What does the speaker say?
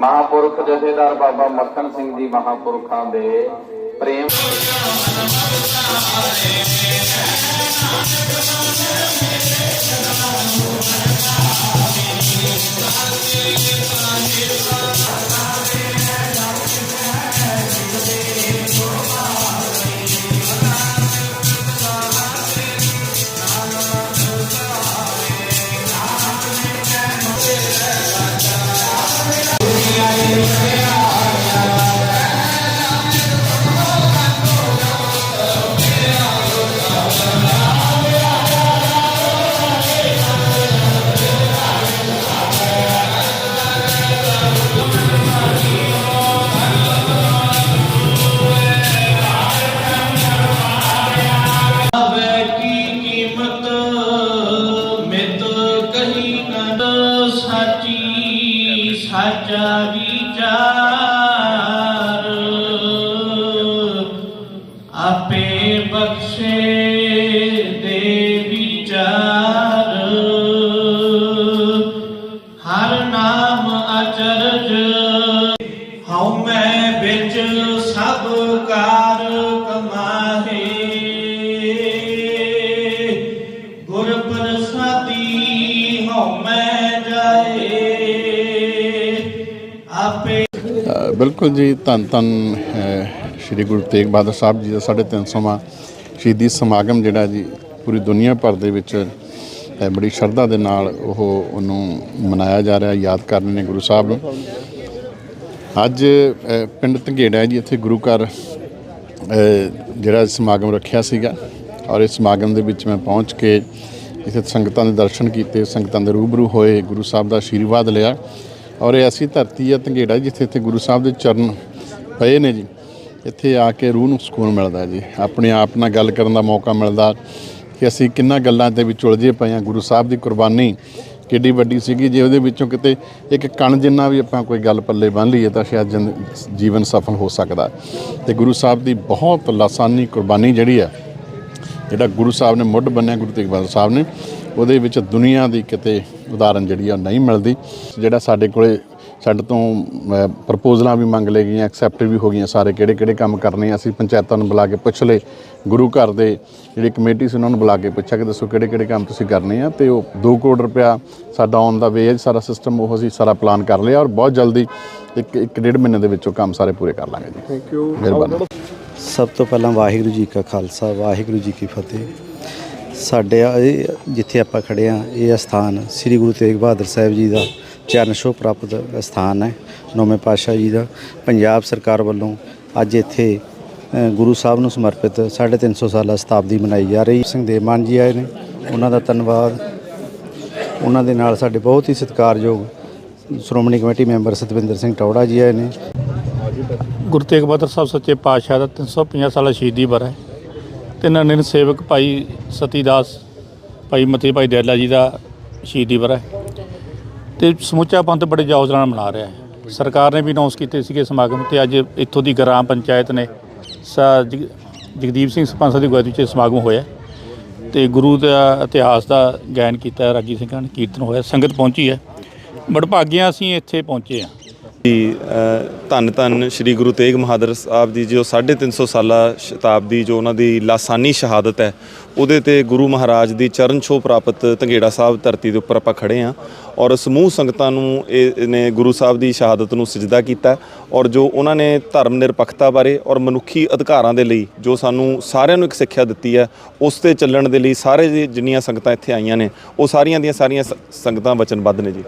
ਮਹਾਪੁਰਖ ਜਥੇਦਾਰ ਬਾਬਾ ਮੱਖਣ ਸਿੰਘ ਜੀ ਮਹਾਪੁਰਖਾਂ ਦੇ ਪ੍ਰੇਮ ਸਾਚੀ ਸਾਚਾ ਵਿਚਾਰ। ਆਪੇ ਬਖਸ਼ੇ ਦੇ ਵਿਚਾਰ। ਹਰ ਨਾਮ ਅਚਰਜ। ਹਉ ਮੈਂ ਵਿੱਚ ਸਭ ਕਾਰ ਕਮਾਹੇ। ਗੁਰ ਪ੍ਰਸਾਦੀ ਹਉ ਮੈਂ ਜਾਏ। ਆਪੇ ਬਿਲਕੁਲ ਜੀ, ਧੰਨ ਧੰਨ ਸ਼੍ਰੀ ਗੁਰੂ ਤੇਗ ਬਹਾਦਰ ਸਾਹਿਬ ਜੀ ਦਾ 350ਵਾਂ ਸ਼ਹੀਦੀ ਸਮਾਗਮ ਜਿਹੜਾ ਜੀ, ਪੂਰੀ ਦੁਨੀਆ ਭਰ ਦੇ ਵਿੱਚ ਬੜੀ ਸ਼ਰਧਾ ਦੇ ਨਾਲ ਉਹ ਉਹਨੂੰ ਮਨਾਇਆ ਜਾ ਰਿਹਾ, ਯਾਦ ਕਰ ਰਹੇ ਨੇ ਗੁਰੂ ਸਾਹਿਬ ਨੂੰ। ਅੱਜ ਪਿੰਡ ਧੰਗੇੜਾ ਜੀ, ਇੱਥੇ ਗੁਰੂ ਘਰ ਜਿਹੜਾ ਸਮਾਗਮ ਰੱਖਿਆ ਸੀਗਾ ਔਰ ਇਸ ਸਮਾਗਮ ਦੇ ਵਿੱਚ ਮੈਂ ਪਹੁੰਚ ਕੇ ਇੱਥੇ ਸੰਗਤਾਂ ਦੇ ਦਰਸ਼ਨ ਕੀਤੇ, ਸੰਗਤਾਂ ਦੇ ਰੂਬਰੂ ਹੋਏ, ਗੁਰੂ ਸਾਹਿਬ ਦਾ ਆਸ਼ੀਰਵਾਦ ਲਿਆ। ਔਰ ਇਹ ਐਸੀ ਧਰਤੀ ਹੈ ਧੰਗੇੜਾ ਜਿੱਥੇ ਇੱਥੇ ਗੁਰੂ ਸਾਹਿਬ ਦੇ ਚਰਨ ਪਏ ਨੇ ਜੀ। ਇੱਥੇ ਆ ਕੇ ਰੂਹ ਨੂੰ ਸਕੂਨ ਮਿਲਦਾ ਜੀ। ਆਪਣੇ ਆਪ ਨਾਲ ਗੱਲ ਕਰਨ ਦਾ ਮੌਕਾ ਮਿਲਦਾ ਕਿ ਅਸੀਂ ਕਿੰਨਾ ਗੱਲਾਂ ਦੇ ਵਿੱਚ ਉਲਝੇ ਪਏ ਹਾਂ। ਗੁਰੂ ਸਾਹਿਬ ਦੀ ਕੁਰਬਾਨੀ ਕਿੱਡੀ ਵੱਡੀ ਸੀਗੀ। ਜੇ ਉਹਦੇ ਵਿੱਚੋਂ ਕਿਤੇ ਇੱਕ ਕਣ ਜਿੰਨਾ ਵੀ ਆਪਾਂ ਕੋਈ ਗੱਲ ਪੱਲੇ ਬੰਨ ਲਈਏ ਤਾਂ ਸ਼ਾਇਦ ਜਿੰਦ- ਜੀਵਨ ਸਫਲ ਹੋ ਸਕਦਾ। ਤੇ ਗੁਰੂ ਸਾਹਿਬ ਦੀ ਬਹੁਤ ਲਾਸਾਨੀ ਕੁਰਬਾਨੀ ਜਿਹੜੀ ਆ, ਜਿਹੜਾ ਗੁਰੂ ਸਾਹਿਬ ਨੇ ਮੁੱਢ ਬੰਨਿਆ, ਗੁਰੂ ਤੇਗ ਬਹਾਦਰ ਸਾਹਿਬ ਨੇ ਉਹਦੇ ਵਿੱਚ ਦੁਨੀਆ ਦੀ ਕਿਤੇ ਉਦਾਹਰਨ ਜਿਹੜੀ ਆ ਉਹ ਨਹੀਂ ਮਿਲਦੀ। ਜਿਹੜਾ ਸਾਡੇ ਕੋਲੇ ਸਾਡੇ ਤੋਂ ਪ੍ਰਪੋਜ਼ਲਾਂ ਵੀ ਮੰਗ ਲਏ ਗਈਆਂ ਐਕਸੈਪਟ ਵੀ ਹੋ ਗਈਆਂ ਸਾਰੇ ਕਿਹੜੇ ਕਿਹੜੇ ਕੰਮ ਕਰਨੇ ਆ ਅਸੀਂ ਪੰਚਾਇਤਾਂ ਨੂੰ ਬੁਲਾ ਕੇ ਪੁੱਛ ਲਏ ਗੁਰੂ ਘਰ ਦੇ ਜਿਹੜੀ ਕਮੇਟੀ ਸੀ ਉਹਨਾਂ ਨੂੰ ਬੁਲਾ ਕੇ ਪੁੱਛਿਆ ਕਿ ਦੱਸੋ ਕਿਹੜੇ ਕਿਹੜੇ ਕੰਮ ਤੁਸੀਂ ਕਰਨੇ ਆ ਤੇ ਉਹ 2 ਕਰੋੜ ਰੁਪਇਆ ਸਾਡਾ ਔਨ ਦਾ ਵੇ ਹੈ ਸਾਰਾ ਸਿਸਟਮ ਉਹ ਅਸੀਂ ਸਾਰਾ ਪਲਾਨ ਕਰ ਲਿਆ ਔਰ ਬਹੁਤ ਜਲਦੀ ਇੱਕ ਇੱਕ ਡੇਢ ਮਹੀਨੇ ਦੇ ਵਿੱਚ ਉਹ ਕੰਮ ਸਾਰੇ ਪੂਰੇ ਕਰ ਲਾਂਗੇ ਜੀ। ਥੈਂਕ ਯੂ ਮਿਹਰਬਾਨੀ। ਸਭ ਤੋਂ ਪਹਿਲਾਂ ਵਾਹਿਗੁਰੂ ਜੀ ਕਾ ਖਾਲਸਾ ਵਾਹਿਗੁਰੂ ਜੀ ਕੀ ਫਤਿਹ। ਸਾਡੇ ਆ- ਇਹ ਜਿੱਥੇ ਆਪਾਂ ਖੜੇ ਆ, ਇਹ ਅਸਥਾਨ ਸ੍ਰੀ ਗੁਰੂ ਤੇਗ ਬਹਾਦਰ ਸਾਹਿਬ ਜੀ ਦਾ ਚਰਨ ਛੋਹ ਪ੍ਰਾਪਤ ਅਸਥਾਨ ਹੈ, ਨੌਵੇਂ ਪਾਤਸ਼ਾਹ ਜੀ ਦਾ। ਪੰਜਾਬ ਸਰਕਾਰ ਵੱਲੋਂ ਅੱਜ ਇੱਥੇ ਗੁਰੂ ਸਾਹਿਬ ਨੂੰ ਸਮਰਪਿਤ 350 ਸਾਲਾ ਸ਼ਤਾਬਦੀ ਮਨਾਈ ਜਾ ਰਹੀ। ਸਿੰਘ ਦੇਵ ਮਾਨ ਜੀ ਆਏ ਨੇ, ਉਹਨਾਂ ਦਾ ਧੰਨਵਾਦ। ਉਹਨਾਂ ਦੇ ਨਾਲ ਸਾਡੇ ਬਹੁਤ ਹੀ ਸਤਿਕਾਰਯੋਗ ਸ਼੍ਰੋਮਣੀ ਕਮੇਟੀ ਮੈਂਬਰ ਸਤਵਿੰਦਰ ਸਿੰਘ ਟੌੜਾ ਜੀ ਆਏ ਨੇ। ਗੁਰੂ ਤੇਗ ਬਹਾਦਰ ਸਾਹਿਬ ਸੱਚੇ ਪਾਤਸ਼ਾਹ ਦਾ 350 ਸਾਲਾ ਸ਼ਹੀਦੀ ਵਰ੍ਹਾ ਹੈ। ਤੇ ਨੰਨ ਸੇਵਕ ਭਾਈ ਸਤੀਦਾਸ ਭਾਈ ਮਤੀ ਭਾਈ ਦੈਲਾ ਜੀ ਦਾ ਸ਼ਹੀਦੀ ਵਰ੍ਹਾ ਹੈ। ਤੇ ਸਮੁੱਚਾ ਪੰਥ ਬੜੇ ਜੋਸ਼ ਨਾਲ ਮਨਾ ਰਿਹਾ ਹੈ। ਸਰਕਾਰ ਨੇ ਵੀ ਅਨਾਉਂਸ ਕੀਤੇ ਸੀਗੇ ਸਮਾਗਮ ਤੇ ਅੱਜ ਇੱਥੋਂ ਦੀ ਗ੍ਰਾਮ ਪੰਚਾਇਤ ਨੇ ਸਾ- ਜਗਦੀਪ ਸਿੰਘ ਸਰਪੰਚ ਸਾਹਿਬ ਦੀ ਅਗਵਾਈ ਵਿੱਚ ਸਮਾਗਮ ਹੋਇਆ ਤੇ ਗੁਰੂ ਦਾ ਇਤਿਹਾਸ ਦਾ ਗਾਇਨ ਕੀਤਾ ਰਾਗੀ ਸਿੰਘਾਂ ਨੇ ਕੀਰਤਨ ਹੋਇਆ, ਸੰਗਤ ਪਹੁੰਚੀ ਹੈ। ਬੜਭਾਗਿਆ ਅਸੀਂ ਇੱਥੇ ਪਹੁੰਚੇ ਹਾਂ। ਜੀ ਧੰਨ ਧੰਨ ਸ੍ਰੀ ਗੁਰੂ ਤੇਗ ਬਹਾਦਰ ਸਾਹਿਬ ਦੀ ਜੋ 350 ਸਾਲਾ ਸ਼ਤਾਬਦੀ ਜੋ ਉਹਨਾਂ ਦੀ ਲਾਸਾਨੀ ਸ਼ਹਾਦਤ ਹੈ, ਉਹਦੇ ਤੇ ਗੁਰੂ ਮਹਾਰਾਜ ਦੀ ਚਰਨ ਛੋਹ ਪ੍ਰਾਪਤ ਧੰਗੇੜਾ ਸਾਹਿਬ ਧਰਤੀ ਦੇ ਉੱਪਰ ਆਪਾਂ ਖੜੇ ਆ ਔਰ ਸਮੂਹ ਸੰਗਤਾਂ ਨੂੰ ਇਹ ਨੇ ਗੁਰੂ ਸਾਹਿਬ ਦੀ ਸ਼ਹਾਦਤ ਨੂੰ ਸਜਦਾ ਕੀਤਾ ਔਰ ਜੋ ਉਹਨਾਂ ਨੇ ਧਰਮ ਨਿਰਪੱਖਤਾ ਬਾਰੇ ਔਰ ਮਨੁੱਖੀ ਅਧਿਕਾਰਾਂ ਦੇ ਲਈ ਜੋ ਸਾਨੂੰ ਸਾਰਿਆਂ ਨੂੰ ਇੱਕ ਸਿੱਖਿਆ ਦਿੱਤੀ ਹੈ, ਉਸ ਤੇ ਚੱਲਣ ਦੇ ਲਈ ਸਾਰੇ ਜਿੰਨੀਆਂ ਸੰਗਤਾਂ ਇੱਥੇ ਆਈਆਂ ਨੇ, ਉਹ ਸਾਰੀਆਂ ਦੀਆਂ ਸਾਰੀਆਂ ਸ- ਸੰਗਤਾਂ ਵਚਨਬੱਧ ਨੇ ਜੀ।